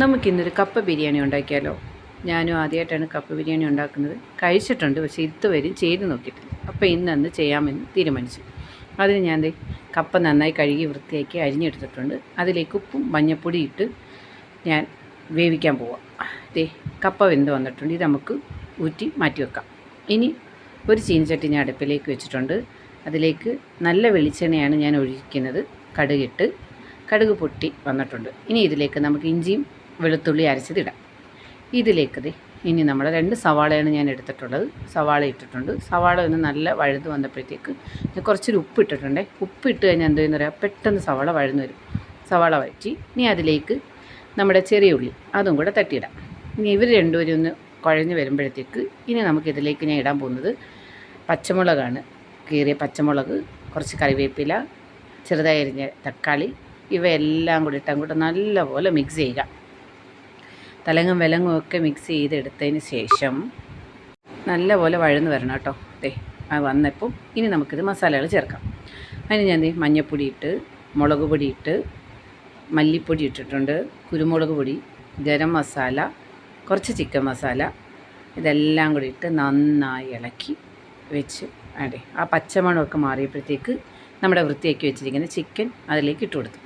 നമുക്കിന്നൊരു കപ്പ ബിരിയാണി ഉണ്ടാക്കിയാലോ? ഞാനും ആദ്യമായിട്ടാണ് കപ്പ ബിരിയാണി ഉണ്ടാക്കുന്നത്. കഴിച്ചിട്ടുണ്ട് പക്ഷേ ഇതുവരെയും ചെയ്ത് നോക്കിയിട്ടില്ല. അപ്പോൾ ഇന്നന്ന് ചെയ്യാമെന്ന് തീരുമാനിച്ചു. അതിന് ഞാൻ കപ്പ നന്നായി കഴുകി വൃത്തിയാക്കി അരിഞ്ഞെടുത്തിട്ടുണ്ട്. അതിലേക്ക് ഉപ്പും മഞ്ഞപ്പൊടി ഇട്ട് ഞാൻ വേവിക്കാൻ പോവാം. ദേ കപ്പ വെന്ത് വന്നിട്ടുണ്ട്. ഇത് നമുക്ക് ഊറ്റി മാറ്റി വെക്കാം. ഇനി ഒരു ചീനച്ചട്ടി ഞാൻ അടുപ്പിലേക്ക് വെച്ചിട്ടുണ്ട്. അതിലേക്ക് നല്ല വെളിച്ചെണ്ണയാണ് ഞാൻ ഒഴിക്കുന്നത്. കടുകിട്ട് കടുക് പൊട്ടി വന്നിട്ടുണ്ട്. ഇനി ഇതിലേക്ക് നമുക്ക് ഇഞ്ചിയും വെളുത്തുള്ളി അരച്ചതിടാം. ഇതിലേക്ക് ഇനി നമ്മൾ രണ്ട് സവാളയാണ് ഞാൻ എടുത്തിട്ടുള്ളത്. സവാള ഇട്ടിട്ടുണ്ട്. സവാള ഒന്ന് നല്ല വഴുത് വന്നപ്പോഴത്തേക്ക് കുറച്ചൊരു ഉപ്പ് ഇട്ടിട്ടുണ്ടേ. ഉപ്പ് ഇട്ട് കഴിഞ്ഞാൽ എന്താ പറയുക പെട്ടെന്ന് സവാള വഴുന്ന് വരും. സവാള വഴറ്റി ഇനി അതിലേക്ക് നമ്മുടെ ചെറിയ ഉള്ളി അതും കൂടെ തട്ടിയിടാം. ഇനി ഇവർ രണ്ടുപേരും ഒന്ന് കുഴഞ്ഞ് വരുമ്പോഴത്തേക്ക് ഇനി നമുക്കിതിലേക്ക് ഞാൻ ഇടാൻ പോകുന്നത് പച്ചമുളകാണ്. കീറിയ പച്ചമുളക് കുറച്ച് കറിവേപ്പില ചെറുതായി അരിഞ്ഞ തക്കാളി ഇവയെല്ലാം കൂടി ഇട്ട് അങ്ങോട്ട് നല്ലപോലെ മിക്സ് ചെയ്യുക. തലങ്ങും വിലങ്ങും ഒക്കെ മിക്സ് ചെയ്തെടുത്തതിന് ശേഷം നല്ലപോലെ വഴന്ന് വരണം കേട്ടോ. അതെ അത് വന്നപ്പോൾ ഇനി നമുക്കിത് മസാലകൾ ചേർക്കാം. അതിന് ഞാൻ ദേ മഞ്ഞൾപ്പൊടി ഇട്ട് മുളക് പൊടി ഇട്ട് മല്ലിപ്പൊടി ഇട്ടിട്ടുണ്ട് കുരുമുളക് പൊടി ഗരം മസാല കുറച്ച് ചിക്കൻ മസാല ഇതെല്ലാം കൂടി ഇട്ട് നന്നായി ഇളക്കി വെച്ച് അതെ ആ പച്ചമണമൊക്കെ മാറിയപ്പോഴത്തേക്ക് നമ്മുടെ വൃത്തിയാക്കി വെച്ചിരിക്കുന്ന ചിക്കൻ അതിലേക്ക് ഇട്ട് കൊടുത്തു.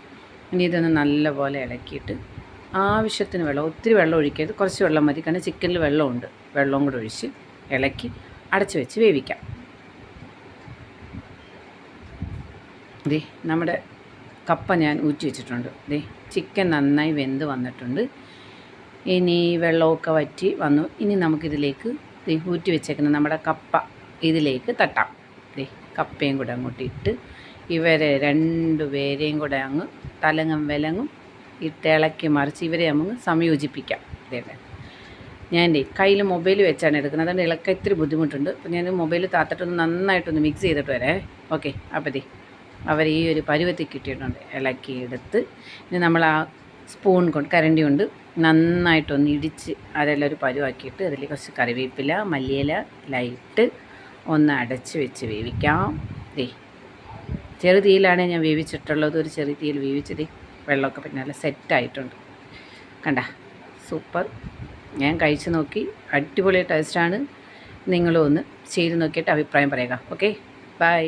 ഇനി ഇതൊന്ന് നല്ലപോലെ ഇളക്കിയിട്ട് ആവശ്യത്തിന് വെള്ളം ഒത്തിരി വെള്ളം ഒഴിക്കരുത്. കുറച്ച് വെള്ളം മതി. കാരണം ചിക്കനിൽ വെള്ളമുണ്ട്. വെള്ളവും കൂടെ ഒഴിച്ച് ഇളക്കി അടച്ചു വെച്ച് വേവിക്കാം. ദേ നമ്മുടെ കപ്പ ഞാൻ ഊറ്റി വെച്ചിട്ടുണ്ട്. ദേ ചിക്കൻ നന്നായി വെന്ത് വന്നിട്ടുണ്ട്. ഇനി വെള്ളമൊക്കെ വറ്റി വന്നു. ഇനി നമുക്കിതിലേക്ക് ദേ ഊറ്റി വെച്ചേക്കുന്ന നമ്മുടെ കപ്പ ഇതിലേക്ക് തട്ടാം. ദേ കപ്പയും കൂടെ അങ്ങോട്ട് ഇട്ട് ഇവരെ രണ്ടു പേരെയും കൂടെ അങ്ങ് തലങ്ങും വിലങ്ങും ഇട്ട് ഇളക്കി മറിച്ച് ഇവരെ നമുക്ക് സംയോജിപ്പിക്കാം. ഇതേപോലെ ഞാൻ കയ്യിൽ മൊബൈൽ വെച്ചാണ് എടുക്കുന്നത്. അതുകൊണ്ട് ഇളക്ക ഇത്തിരി ബുദ്ധിമുട്ടുണ്ട്. അപ്പോൾ ഞാൻ മൊബൈൽ താത്തിട്ടൊന്ന് നന്നായിട്ടൊന്ന് മിക്സ് ചെയ്തിട്ട് വരേ. ഓക്കെ. അപ്പോൾ ദേ അവർ ഈ ഒരു പരുവത്തിൽ കിട്ടിയിട്ടുണ്ട്. ഇളക്കി എടുത്ത്. ഇനി നമ്മൾ ആ സ്പൂൺ കൊണ്ട് കരണ്ടി കൊണ്ട് നന്നായിട്ടൊന്ന് ഇടിച്ച് അതെല്ലാം ഒരു പരുവാക്കിയിട്ട് അതിൽ കുറച്ച് കറിവേപ്പില മല്ലിയില ലൈറ്റ് ഒന്ന് അടച്ച് വെച്ച് വേവിക്കാം. ദേ ചെറു തീയിലാണ് ഞാൻ വേവിച്ചിട്ടുള്ളത്. ഒരു ചെറിയ തീയിൽ വേവിച്ചത്. വെള്ളമൊക്കെ പിന്നെ സെറ്റ് സെറ്റായിട്ടുണ്ട്. കണ്ട? സൂപ്പർ. ഞാൻ കഴിച്ച് നോക്കി. അടിപൊളി ടേസ്റ്റാണ്. നിങ്ങളും ഒന്ന് ചെയ്ത് നോക്കിയിട്ട് അഭിപ്രായം പറയുക. ഓക്കെ? ബൈ.